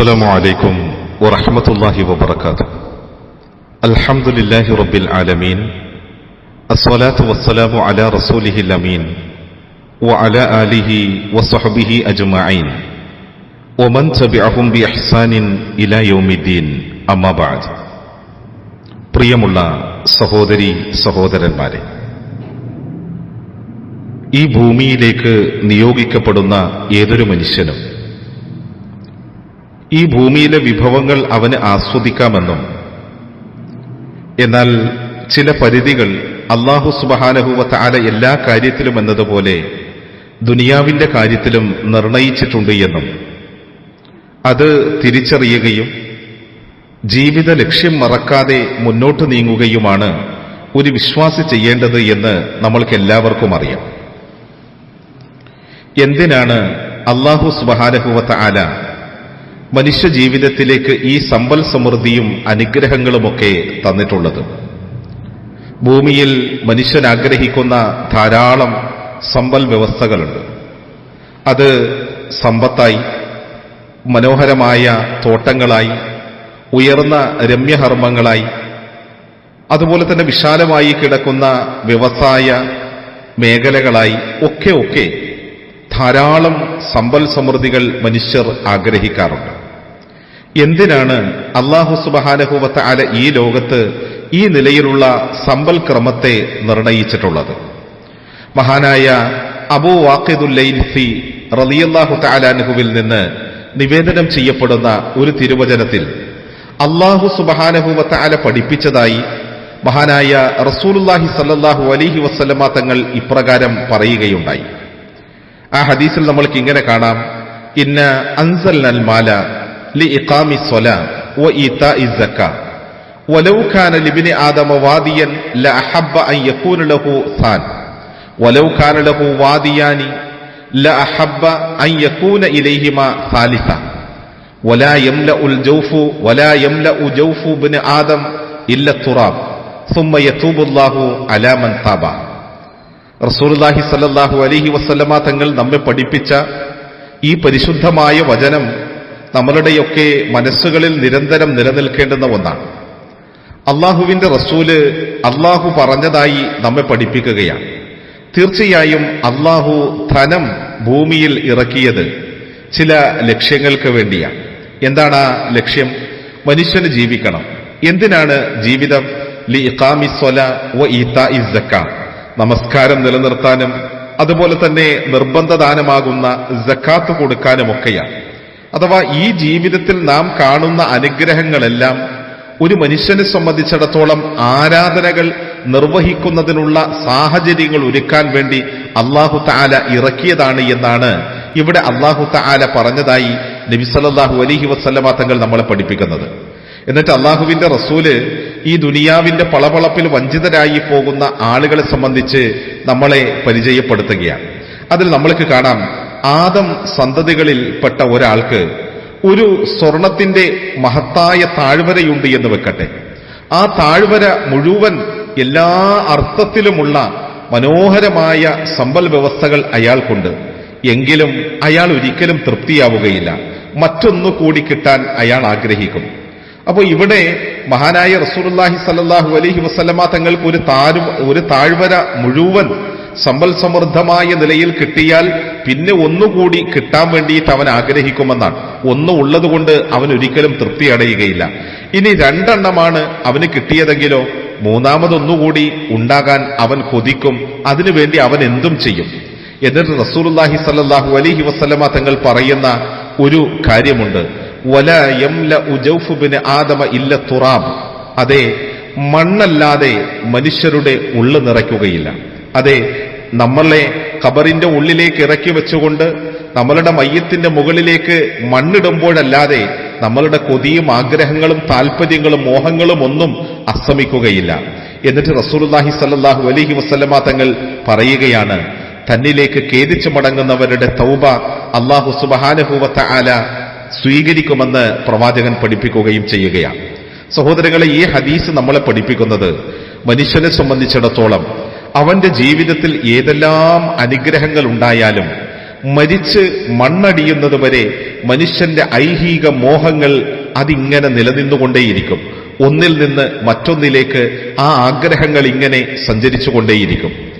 السلام عليكم ورحمة الله وبركاته الحمد لله رب العالمين الصلاة والسلام على رسوله الأمين وعلى آله وصحبه أجمعين ومن تبعهم بإحسان إلى يوم الدين أما بعد പ്രിയമുള്ള സഹോദരി സഹോദരന്മാരെ ഈ ഭൂമിയിലേക്ക് നിയോഗിക്കപ്പെടുന്ന ഏതൊരു മനുഷ്യനും ഈ ഭൂമിയിലെ വിഭവങ്ങൾ അവന് ആസ്വദിക്കാമെന്നും. എന്നാൽ ചില പരിധികൾ അള്ളാഹു സുബഹാനഹുവത്ത ആല എല്ലാ കാര്യത്തിലും എന്നതുപോലെ ദുനിയാവിന്റെ കാര്യത്തിലും നിർണയിച്ചിട്ടുണ്ട് എന്നും. അത് തിരിച്ചറിയുകയും ജീവിത ലക്ഷ്യം മറക്കാതെ മുന്നോട്ട് നീങ്ങുകയുമാണ് ഒരു വിശ്വാസി ചെയ്യേണ്ടത് എന്ന് നമ്മൾക്ക് എല്ലാവർക്കും അറിയാം. എന്തിനാണ് അള്ളാഹു സുബഹാനഹുവത്ത ആല മനുഷ്യ ജീവിതത്തിലേക്ക് ഈ സമ്പൽ സമൃദ്ധിയും അനുഗ്രഹങ്ങളുമൊക്കെ തന്നിട്ടുള്ളത്. ഭൂമിയിൽ മനുഷ്യൻ ആഗ്രഹിക്കുന്ന ധാരാളം സമ്പൽ വ്യവസ്ഥകളുണ്ട്. അത് സമ്പത്തായി മനോഹരമായ തോട്ടങ്ങളായി ഉയർന്ന രമ്യഹർമ്മങ്ങളായി അതുപോലെ തന്നെ വിശാലമായി കിടക്കുന്ന വ്യവസായ മേഖലകളായി ഒക്കെ ഒക്കെ ധാരാളം സമ്പൽ സമൃദ്ധികൾ മനുഷ്യർ ആഗ്രഹിക്കാറുണ്ട്. എന്തിനാണ് അള്ളാഹു സുബഹാനഹുവത്ത അല ഈ ലോകത്ത് ഈ നിലയിലുള്ള സമ്പൽ ക്രമത്തെ നിർണയിച്ചിട്ടുള്ളത്? മഹാനായ അബൂ വാക്കിദുല്ലൈൻഫി റലിയല്ലാഹു താലാനുഹുവിൽ നിന്ന് നിവേദനം ചെയ്യപ്പെടുന്ന ഒരു തിരുവചനത്തിൽ അള്ളാഹു സുബഹാനഹുവത്ത അല പഠിപ്പിച്ചതായി മഹാനായ റസൂലുല്ലാഹി സല്ലാഹു അലിഹി വസ്ലമ തങ്ങൾ ഇപ്രകാരം പറയുകയുണ്ടായി. ആ ഹദീസിൽ നമ്മൾക്ക് ഇങ്ങനെ കാണാം. ഇന്ന അൻസൽ നൽ മാല ലി ഇഖാമി സ്വല വ ഈതാഇ സക്ക ولو كان لابن آدم واديا لأحب أن يكون له ثان ولو كان له واديان لأحب أن يكون إليهما ثالثا ولا يملأ الجوف ولا يملأ جوف ابن آدم إلا التراب ثم يتوب الله على من تاب റസൂർലാഹി സല്ലാഹു അലഹി വസ്ലമ തങ്ങൾ നമ്മെ പഠിപ്പിച്ച ഈ പരിശുദ്ധമായ വചനം നമ്മളുടെയൊക്കെ മനസ്സുകളിൽ നിരന്തരം നിലനിൽക്കേണ്ടുന്ന ഒന്നാണ്. അള്ളാഹുവിന്റെ റസൂൽ അള്ളാഹു പറഞ്ഞതായി നമ്മെ പഠിപ്പിക്കുകയാണ്. തീർച്ചയായും അള്ളാഹു ധനം ഭൂമിയിൽ ഇറക്കിയത് ചില ലക്ഷ്യങ്ങൾക്ക് വേണ്ടിയാണ്. എന്താണ് ആ ലക്ഷ്യം? മനുഷ്യന് ജീവിക്കണം. എന്തിനാണ് ജീവിതം? ലി ഇഖാമി സ്വല വ ഈത്ത നമസ്കാരം നിലനിർത്താനും അതുപോലെ തന്നെ നിർബന്ധദാനമാകുന്ന ജക്കാത്ത് കൊടുക്കാനുമൊക്കെയാണ്. അഥവാ ഈ ജീവിതത്തിൽ നാം കാണുന്ന അനുഗ്രഹങ്ങളെല്ലാം ഒരു മനുഷ്യനെ സംബന്ധിച്ചിടത്തോളം ആരാധനകൾ നിർവഹിക്കുന്നതിനുള്ള സാഹചര്യങ്ങൾ ഒരുക്കാൻ വേണ്ടി അള്ളാഹു താല ഇറക്കിയതാണ് എന്നാണ് ഇവിടെ അള്ളാഹു താല പറഞ്ഞതായി നബി സലാഹു അലഹി വസ്ലമ തങ്ങൾ നമ്മളെ പഠിപ്പിക്കുന്നത്. എന്നിട്ട് അള്ളാഹുവിന്റെ റസൂൽ ഈ ദുനിയാവിന്റെ പളപളപ്പിൽ വഞ്ചിതരായി പോകുന്ന ആളുകളെ സംബന്ധിച്ച് നമ്മളെ പരിചയപ്പെടുത്തുകയാണ്. അതിൽ നമ്മൾക്ക് കാണാം ആദം സന്തതികളിൽ പെട്ട ഒരാൾക്ക് ഒരു സ്വർണത്തിന്റെ മഹത്തായ താഴ്വരയുണ്ട് എന്ന് വെക്കട്ടെ. ആ താഴ്വര മുഴുവൻ എല്ലാ അർത്ഥത്തിലുമുള്ള മനോഹരമായ സമ്പൽ വ്യവസ്ഥകൾ അയാൾക്കുണ്ട്. എങ്കിലും അയാൾ ഒരിക്കലും തൃപ്തിയാവുകയില്ല. മറ്റൊന്നു കൂടി കിട്ടാൻ അയാൾ ആഗ്രഹിക്കും. അപ്പോൾ ഇവിടെ മഹാനായ റസൂലുല്ലാഹി സല്ലാഹു അലഹി വസ്ലമ തങ്ങൾക്ക് ഒരു താഴ് ഒരു താഴ്വര മുഴുവൻ സമ്പൽ സമൃദ്ധമായ നിലയിൽ കിട്ടിയാൽ പിന്നെ ഒന്നുകൂടി കിട്ടാൻ വേണ്ടിയിട്ട് അവൻ ആഗ്രഹിക്കുമെന്നാണ്. ഒന്ന് ഉള്ളതുകൊണ്ട് അവൻ ഒരിക്കലും തൃപ്തി അടയുകയില്ല. ഇനി രണ്ടെണ്ണമാണ് അവന് കിട്ടിയതെങ്കിലോ മൂന്നാമതൊന്നുകൂടി ഉണ്ടാകാൻ അവൻ കൊതിക്കും. അതിനുവേണ്ടി അവൻ എന്തും ചെയ്യും. എന്നിട്ട് റസൂലുല്ലാഹി സല്ലാഹു അലഹി വസ്ലമ തങ്ങൾ പറയുന്ന ഒരു കാര്യമുണ്ട്. ആദമ ഇല്ല തുറാബ്. അതെ മണ്ണല്ലാതെ മനുഷ്യരുടെ ഉള്ളു നിറയ്ക്കുകയില്ല. അതെ നമ്മളെ ഖബറിന്റെ ഉള്ളിലേക്ക് ഇറക്കി വെച്ചുകൊണ്ട് നമ്മളുടെ മയ്യത്തിന്റെ മുകളിലേക്ക് മണ്ണിടുമ്പോഴല്ലാതെ നമ്മളുടെ കൊതിയും ആഗ്രഹങ്ങളും താല്പര്യങ്ങളും മോഹങ്ങളും ഒന്നും അസ്തമിക്കുകയില്ല. എന്നിട്ട് റസൂലുല്ലാഹി സല്ലാഹു അലഹി വസ്ലമ തങ്ങൾ പറയുകയാണ് തന്നിലേക്ക് ഖേദിച്ചു മടങ്ങുന്നവരുടെ തൗബ അള്ളാഹു സുബഹാനുഭൂവത്ത ആല സ്വീകരിക്കുമെന്ന് പ്രവാചകൻ പഠിപ്പിക്കുകയും ചെയ്യുകയാണ്. സഹോദരങ്ങളെ ഈ ഹദീസ് നമ്മളെ പഠിപ്പിക്കുന്നത് മനുഷ്യനെ സംബന്ധിച്ചിടത്തോളം അവന്റെ ജീവിതത്തിൽ ഏതെല്ലാം അനുഗ്രഹങ്ങൾ ഉണ്ടായാലും മരിച്ച് മണ്ണടിയുന്നത് വരെ മനുഷ്യന്റെ ഐഹിക മോഹങ്ങൾ അതിങ്ങനെ നിലനിന്നുകൊണ്ടേയിരിക്കും. ഒന്നിൽ നിന്ന് മറ്റൊന്നിലേക്ക് ആ ആഗ്രഹങ്ങൾ ഇങ്ങനെ സഞ്ചരിച്ചുകൊണ്ടേയിരിക്കും.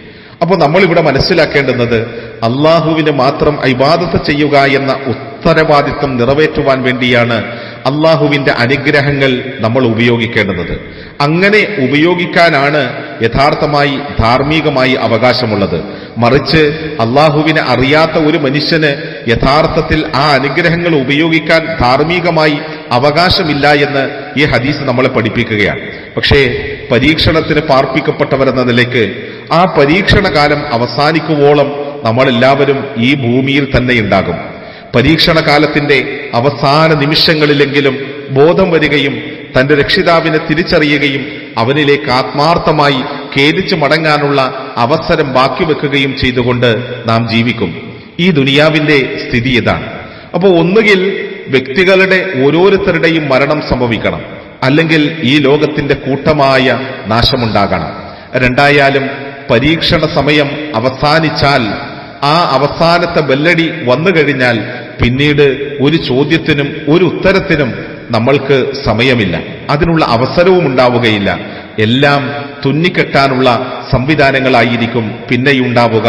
അപ്പോൾ നമ്മളിവിടെ മനസ്സിലാക്കേണ്ടുന്നത് അള്ളാഹുവിന് മാത്രം ഇബാദത്ത് ചെയ്യുക എന്ന ഉത്തരവാദിത്വം നിറവേറ്റുവാൻ വേണ്ടിയാണ് അള്ളാഹുവിന്റെ അനുഗ്രഹങ്ങൾ നമ്മൾ ഉപയോഗിക്കേണ്ടത്. അങ്ങനെ ഉപയോഗിക്കാനാണ് യഥാർത്ഥമായി ധാർമ്മികമായി അവകാശമുള്ളത്. മറിച്ച് അള്ളാഹുവിനെ അറിയാത്ത ഒരു മനുഷ്യന് യഥാർത്ഥത്തിൽ ആ അനുഗ്രഹങ്ങൾ ഉപയോഗിക്കാൻ ധാർമ്മികമായി അവകാശമില്ല എന്ന് ഈ ഹദീസ് നമ്മളെ പഠിപ്പിക്കുകയാണ്. പക്ഷേ പരീക്ഷണത്തിന് പാർപ്പിക്കപ്പെട്ടവരെന്ന നിലയ്ക്ക് ആ പരീക്ഷണ കാലം അവസാനിക്കുവോളം നമ്മളെല്ലാവരും ഈ ഭൂമിയിൽ തന്നെ ഉണ്ടാകും. പരീക്ഷണ കാലത്തിന്റെ അവസാന നിമിഷങ്ങളിലെങ്കിലും ബോധം വരികയും തന്റെ രക്ഷിതാവിനെ തിരിച്ചറിയുകയും അവനിലേക്ക് ആത്മാർത്ഥമായി ഖേദിച്ചു മടങ്ങാനുള്ള അവസരം ബാക്കി വെക്കുകയും ചെയ്തുകൊണ്ട് നാം ജീവിക്കും. ഈ ദുനിയാവിന്റെ സ്ഥിതി ഇതാണ്. അപ്പോൾ ഒന്നുകിൽ വ്യക്തികളുടെ ഓരോരുത്തരുടെയും മരണം സംഭവിക്കണം. അല്ലെങ്കിൽ ഈ ലോകത്തിന്റെ കൂട്ടമായ നാശമുണ്ടാകണം. രണ്ടായാലും പരീക്ഷണ സമയം അവസാനിച്ചാൽ ആ അവസാനത്തെ ബെല്ലടി വന്നു കഴിഞ്ഞാൽ പിന്നീട് ഒരു ചോദ്യത്തിനും ഒരു ഉത്തരത്തിനും നമ്മൾക്ക് സമയമില്ല. അതിനുള്ള അവസരവും ഉണ്ടാവുകയില്ല. എല്ലാം തുന്നിക്കെട്ടാനുള്ള സംവിധാനങ്ങളായിരിക്കും പിന്നെയുണ്ടാവുക.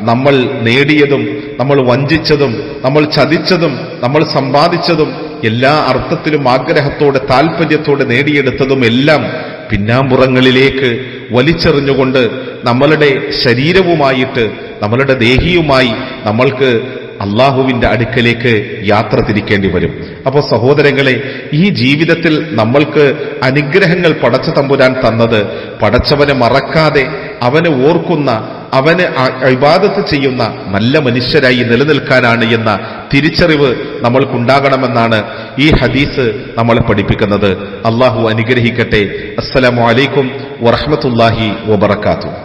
നമ്മൾ നേടിയതും നമ്മൾ വഞ്ചിച്ചതും നമ്മൾ ചതിച്ചതും നമ്മൾ സമ്പാദിച്ചതും എല്ലാ അർത്ഥത്തിലും ആഗ്രഹത്തോടെ താല്പര്യത്തോടെ നേടിയെടുത്തതും എല്ലാം പിന്നാമ്പുറങ്ങളിലേക്ക് വലിച്ചെറിഞ്ഞുകൊണ്ട് നമ്മളുടെ ശരീരവുമായിട്ട് നമ്മളുടെ ദേഹിയുമായി നമ്മൾക്ക് അള്ളാഹുവിന്റെ അടുക്കലേക്ക് യാത്ര തിരിക്കേണ്ടി വരും. അപ്പോൾ സഹോദരങ്ങളെ ഈ ജീവിതത്തിൽ നമ്മൾക്ക് അനുഗ്രഹങ്ങൾ പടച്ച തമ്പുരാൻ തന്നത് പടച്ചവനെ മറക്കാതെ അവനെ ഓർക്കുന്ന അവന് ഇബാദത്ത് ചെയ്യുന്ന നല്ല മനുഷ്യരായി നിലനിൽക്കാനാണ് എന്ന തിരിച്ചറിവ് നമ്മൾക്കുണ്ടാകണമെന്നാണ് ഈ ഹദീസ് നമ്മളെ പഠിപ്പിക്കുന്നത്. അള്ളാഹു അനുഗ്രഹിക്കട്ടെ. അസ്സലാമലൈക്കും വറഹമത്തല്ലാഹി വബർക്കാത്തു